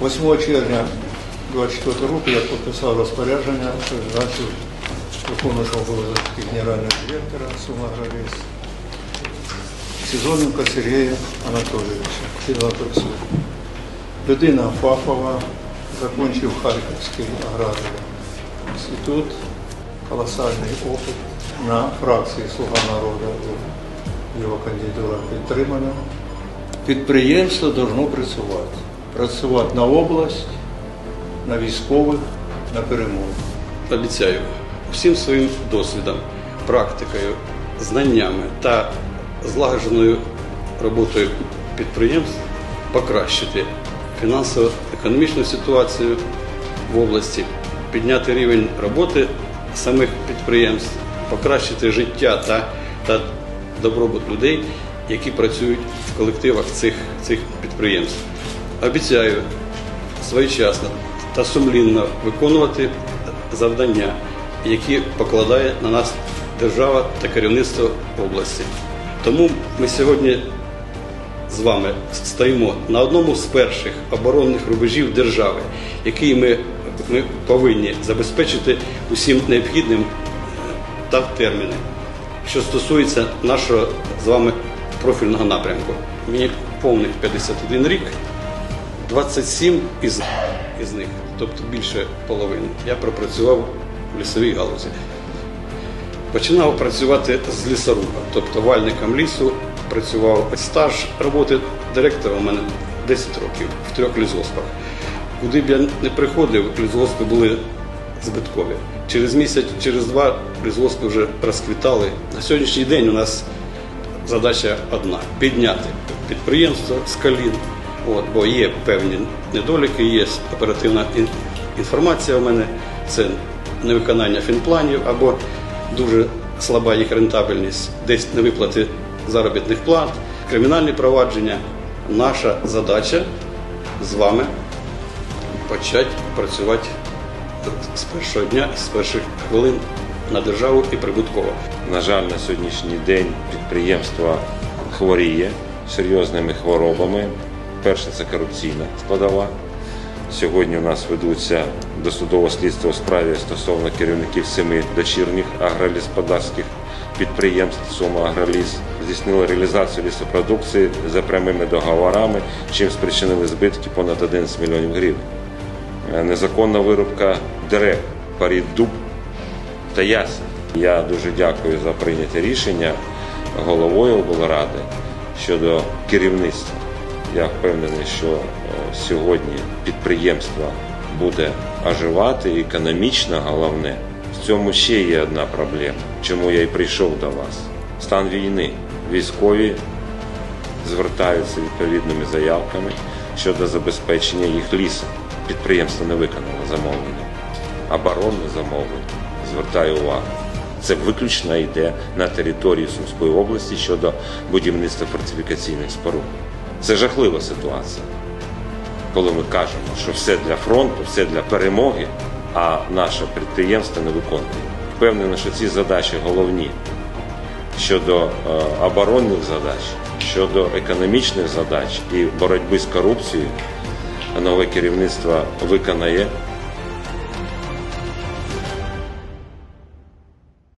8 червня 24 року я підписав розпорядження, призначив виконуючого обов'язки генерального директора Сумаграліс Сезоненко Сергія Анатолійовича, фінансовий. Людина фахова, закінчив Харківський аграрний інститут, колосальний опит на фракції Слуга народу. Його кандидатура підтримана. Підприємство повинно працювати. Працювати на область, на військових, на перемогу. обіцяю всім своїм досвідом, практикою, знаннями та злагодженою роботою підприємств покращити фінансово-економічну ситуацію в області, підняти рівень роботи самих підприємств, покращити життя та, та добробут людей, які працюють в колективах цих, цих підприємств. Обіцяю своєчасно та сумлінно виконувати завдання, які покладає на нас держава та керівництво області. Тому ми сьогодні з вами стоїмо на одному з перших оборонних рубежів держави, який ми, ми повинні забезпечити усім необхідним та в терміни, що стосується нашого з вами профільного напрямку. Мені повних 51 рік. 27 із, із них, тобто більше половини, я пропрацював в лісовій галузі. Починав працювати з лісоруба, тобто вальником лісу працював стаж роботи директора у мене 10 років в трьох лісгоспах. Куди б я не приходив, лісгоспи були збиткові. Через місяць, через два лісгоспи вже розквітали. На сьогоднішній день у нас задача одна підняти підприємство з колін. От, бо є певні недоліки, є оперативна інформація у мене, це невиконання фінпланів або дуже слаба їх рентабельність, десь невиплати заробітних плат, кримінальні провадження. Наша задача з вами почати працювати з першого дня, з перших хвилин на державу і прибутково. На жаль, на сьогоднішній день підприємство хворіє серйозними хворобами. Перше це корупційна складова. Сьогодні у нас ведуться досудове слідство у справі стосовно керівників семи дочірніх агролісподарських підприємств Сума Агроліс здійснили реалізацію лісопродукції за прямими договорами, чим спричинили збитки понад 11 мільйонів гривень. Е, Незаконна вирубка дерев, парід дуб та ясен. Я дуже дякую за прийняте рішення головою облради щодо керівництва. Я впевнений, що е, сьогодні підприємство буде оживати економічно головне. В цьому ще є одна проблема, чому я і прийшов до вас. Стан війни. Військові звертаються відповідними заявками щодо забезпечення їх лісом. Підприємство не виконало замовлення. Оборонне замовлення. Звертаю увагу. Це виключно йде на території Сумської області щодо будівництва фортифікаційних споруд. Це жахлива ситуація, коли ми кажемо, що все для фронту, все для перемоги, а наше підприємство не виконує. Впевнений, що ці задачі головні щодо е, оборонних задач, щодо економічних задач і боротьби з корупцією нове керівництво виконає